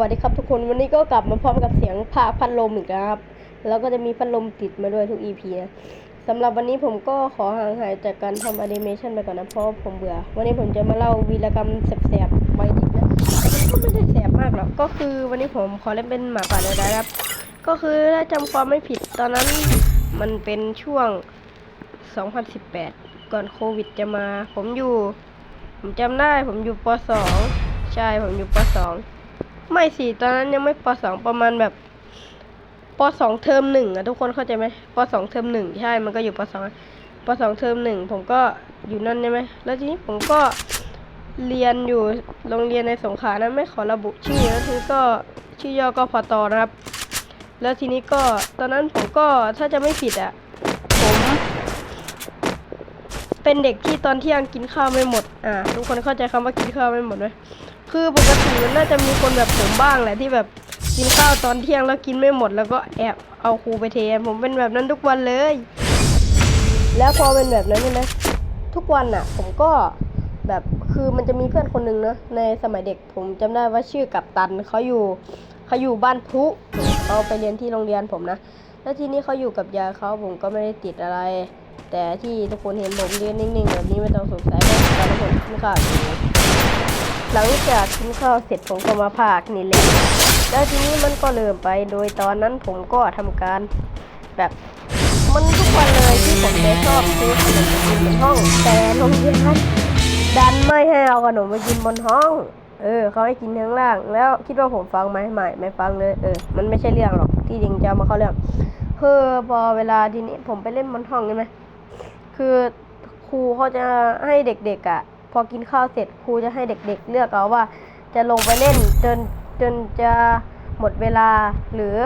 วัสดีครับทุกคนวันนี้ก็กลับมาพร้อมกับเสียงพาพัดลมอีกแล้วครับ แล้วก็จะมีพัดลมติดมาด้วยทุก EP นะสำหรับวันนี้ผมก็ขอห่างหายจากการทำแอนิเมชันไปก่อนนะเพราะผมเบื่อ วันนี้ผมจะมาเล่าวีรกรรมแสบๆไว้ดินะก็ไม่ได้แสบมากหรอกก็คือวันนี้ผมขอเล่นเป็นหมาป่าได้ครับ ก็คือถ้าจำความไม่ผิดตอนนั้นมันเป็นช่วง 2018 ก่อนโควิดจะมา ผมอยู่ ผมจำได้ผมอยู่ป .2 ใช่ผมอยู่ป .2 ไม่สิตอนนั้นยังไม่ป .2 ประมาณแบบป .2 เทอมหนึ่งอะทุกคนเข้าใจไหมป .2 เทอมหนึ่งใช่ มันก็อยู่ป .2 ป .2 เทอมหนึ่งผมก็อยู่นั่นใช่ไหมแล้วทีนี้ผมก็เรียนอยู่โรงเรียนในสงขลานะไม่ขอระบุชื่อแล้วทีนี้ก็ชื่อย่อก็พอตอนะครับ แล้วทีนี้ก็ตอนนั้นผมก็ถ้าจะไม่ผิดอะผมเป็นเด็กที่ตอนเที่ยงกินข้าวไม่หมด อ่า ทุกคนเข้าใจคำว่ากินข้าวไม่หมดไหม คือปกติมันน่าจะมีคนแบบผมบ้างแหละที่แบบกินข้าวตอนเที่ยงแล้วกินไม่หมด แล้วก็แอบเอาครูไปเทผมเป็นแบบนั้นทุกวันเลย แล้วพอเป็นแบบนั้นใช่ไหมทุกวันอะ ผมก็แบบคือมันจะมีเพื่อนคนหนึ่งเนะในสมัยเด็กผมจำได้ว่าชื่อกัปตันเขาอยู่เขาอยู่บ้านพลุเขาไปเรียนที่โรงเรียนผมนะแล้วทีนี้เขาอยู่กับยายเขาผมก็ไม่ได้ติดอะไร แต่ที่ทุกคนเห็นผมยืนนิ่งๆแบบนี้ไม่ต้องสงสัยเพราะตอนนั้นผมกินข้าวอยู่ หลังจากกินข้าวเสร็จผมก็มาพากนี่แหละแล้วทีนี้มันก็เริ่มไปโดยตอนนั้นผมก็ทำการแบบมันทุกวันเลยที่ผมจะชอบซื้อขนมกินบนห้องแต่โรงเรียนนั้นดันไม่ให้เอาขนมมากินบนห้อง เออเขาให้กินข้างล่าง แล้วคิดว่าผมฟังไหมไม่ไม่ฟังเลยเออมันไม่ใช่เรื่องหรอกที่จริงจะมาเข้าเรื่องคือพอเวลาทีนี้ผมไปเล่นบนห้องใช่ไหมคือครูเขาจะให้เด็กๆอะ่ะ พอกินข้าวเสร็จครูจะให้เด็กๆ เลือกเอาว่า จะลงไปเล่นจนจนจะหมดเวลา หรือ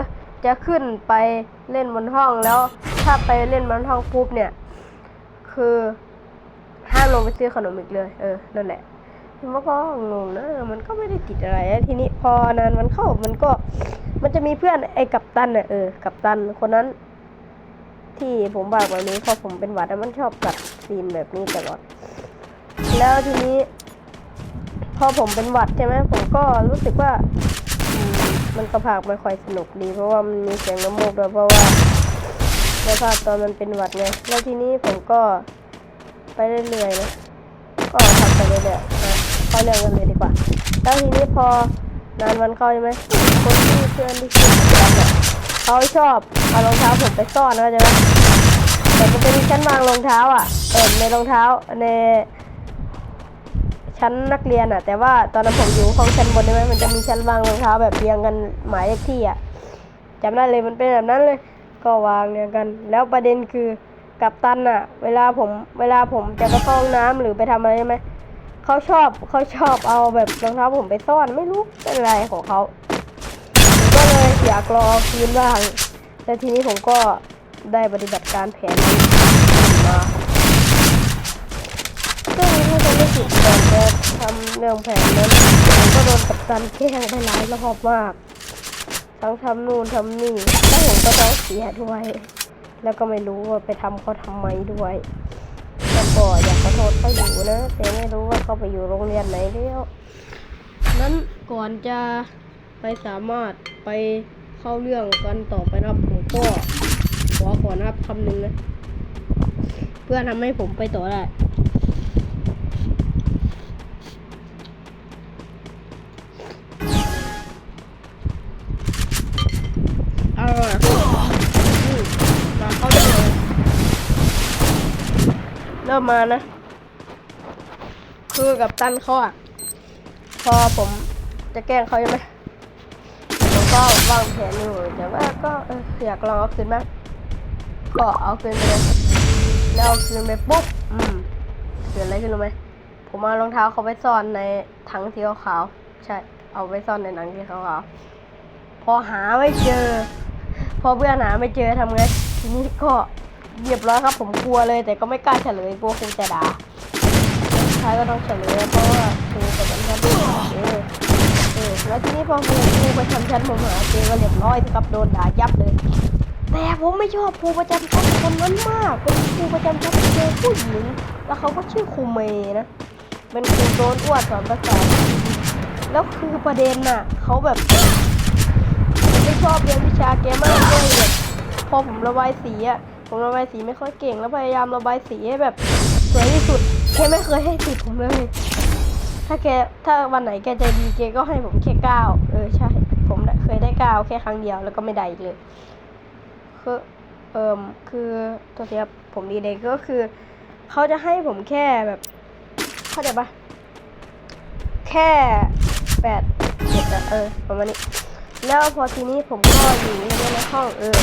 จะขึ้นไปเล่นบนห้องแล้ว ถ้าไปเล่นบนห้องปุ๊บเนี่ย คือห้ามลงไปซื้อขนมอีกเลย เออนั่นแหละมว่าก็งงนะมันก็ไม่ได้ติดอะไรทีนี้พอนานมันเข้ามันก็ มันจะมีเพื่อนไอ้กัปตันน่ะเออกัปตันคนนั้น ที่ผมบอกแบบนี้พราะผมเป็นหวัดแล้วมันชอบกัดซีนแบบนี้ตลอด แล้วทีนี้ พอผมเป็นหวัดใช่ไหมผมก็รู้สึกว่า มันกระพากไม่ค่อยสนุกดี เพราะว่ามันมีเสียงน้ำมูกด้วยเพราะว่าในภาคตอนมันเป็นหวัดไงแล้วทีนี้ผมก็ไปเรื่อยๆนะก็ทำไปเรื่อยๆนะเข้าเรื่องกันเลยดีกว่า แล้วทีนี้พอนานวันเข้าใช่ไหมคนที่เพื่อนที่ชื่อกันเนี่ยเขาชอบเอารองเท้าผมไปซ่อนนะใช่ไหมแต่มันจะมีชั้นวางรองเท้าอะเออในรองเท้าใน ชั้นนักเรียนอะแต่ว่าตอนนั้นผมอยู่ห้องชั้นบนใช่ไหมมันจะมีชั้นวางรองเท้าแบบเรียงกันหมายเลขที่อะจำได้เลยมันเป็นแบบนั้นเลย ก็วางเรียงกัน แล้วประเด็นคือกับตันอะเวลาผมเวลาผมจะไปเข้าห้องน้ำหรือไปทำอะไรใช่ไหมเขาชอบเขาชอบเอาแบบรองเท้าผมไปซ่อนไม่รู้เป็นอะไรของเขาก็เลยอยากรอคืนบ้างแล้วทีนี้ผมก็ได้ปฏิบัติการแผนนี้มา ซึ่งถ้าจะไม่ผิดก่อนจะทำเรื่องแผนนั้นผมก็โดนกัปตันแกล้งไปหลายรอบมาก ทั้งทำนู่นทำนี่แล้วผมก็ต้องเสียด้วย แล้วก็ไม่รู้ว่าไปทำเขาทำไมด้วยแล้วก็อยากขอโทษเขาอยู่นะแต่ไม่รู้ว่าเขาไปอยู่โรงเรียนไหนแล้วนั้นก่อนจะไปสามารถไปเข้าเรื่องกันต่อไปนะครับผมก็ขอก่อนับคำหนึ่งนะเพื่อทำให้ผมไปต่อได้ เริ่มมานะ คือกับตันเขาอะพอผมจะแกล้งเขาใช่ไหมผมก็วางแผนอยู่แต่ว่าก็อยากลองเอาคืนบ้างก็เอาคืนไปเลยแล้วเอาคืนไปปุ๊บอืมเกิดอะไรขึ้นรู้ไหมผมเอารองเท้าเขาไปซ่อนในถังสีขาวใช่ เอาไปซ่อนในหนังสีขาวพอหาไม่เจอ พอเพื่อนหาไม่เจอทำไงทีนี้ก็ เรียบร้อยครับ ผมกลัวเลย แต่ก็ไม่กล้าเฉลยกลัวครูจะด่าท้ายก็ต้องเฉลยเพราะว่าครูกับฉันไม่หาเจอเออแล้วทีนี้พอครูครูประจำชั้นผมหาเจอก็เรียบร้อยสิครับโดนด่ายับเลย แต่ผมไม่ชอบครูประจำชั้นคนนั้นมากเป็นครูประจำชั้นเจอผู้หญิงแล้วเขาก็ชื่อครูเมย์นะเป็นครูโดนอ้วนสอนภาษาแล้วคือประเด็นน่ะเขาแบบไม่ชอบเรียนวิชาเกมมากเลยแบบพอผมระบายสีอะ ผมระบายสีไม่ค่อยเก่งแล้วพยายามระบายสีให้แบบสวยที่สุดแกไม่เคยให้ติดผมเลย ถ้าแกถ้าวันไหนแกใจดีแกก็ให้ผมแค่เก้าเออใช่ ผมเคยได้เก้าแค่ครั้งเดียวแล้วก็ไม่ได้อีกเลยคือเอิมคือตัวเสียผมดีเด็กก็คือเขาจะให้ผมแค่แบบเข้าใจปะแค่แปดเจ็ดเออประมาณนี้แล้วพอทีนี้ผมก็อยู่ในห้องเออ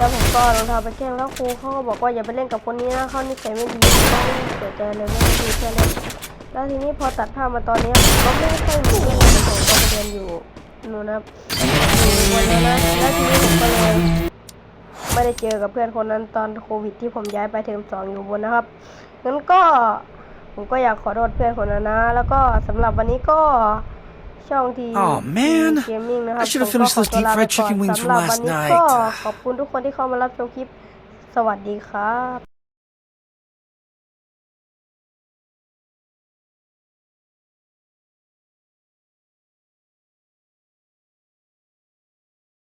แล้วผมก็รองเท้าไปแกล้งแล้วครูเขาก็บอกว่าอย่าไปเล่นกับคนนี้นะเขานิสัยไม่ดีเขาเสียใจเลยไม่ดีเพื่อนเล่นแล้วทีนี้พอตัดภาพมาตอนนี้ผมก็ไม่ค่อยมีเพื่อนยผมก็ไปเรียนอยู่นู่นนะครับอยู่บนนั้นนะแล้วทีนี้ผมก็เลยไม่ได้เจอกับเพื่อนคนนั้นตอนโควิดที่ผมย้ายไปเทอมสองอยู่บนนะครับงั้นก็ผมก็อยากขอโทษเพื่อนคนนั้นนะ แล้วก็สำหรับวันนี้ก็ ช่องที Aw, man. เกมมิ่งนะครับ I should have ผมก็ finished those ขอตัว deep ลา fried ไปก่อน chicken wings สำหรับ from วัน last นี้ night. ก็ขอบคุณทุกคนที่เข้ามารับชมคลิป สวัสดีครับ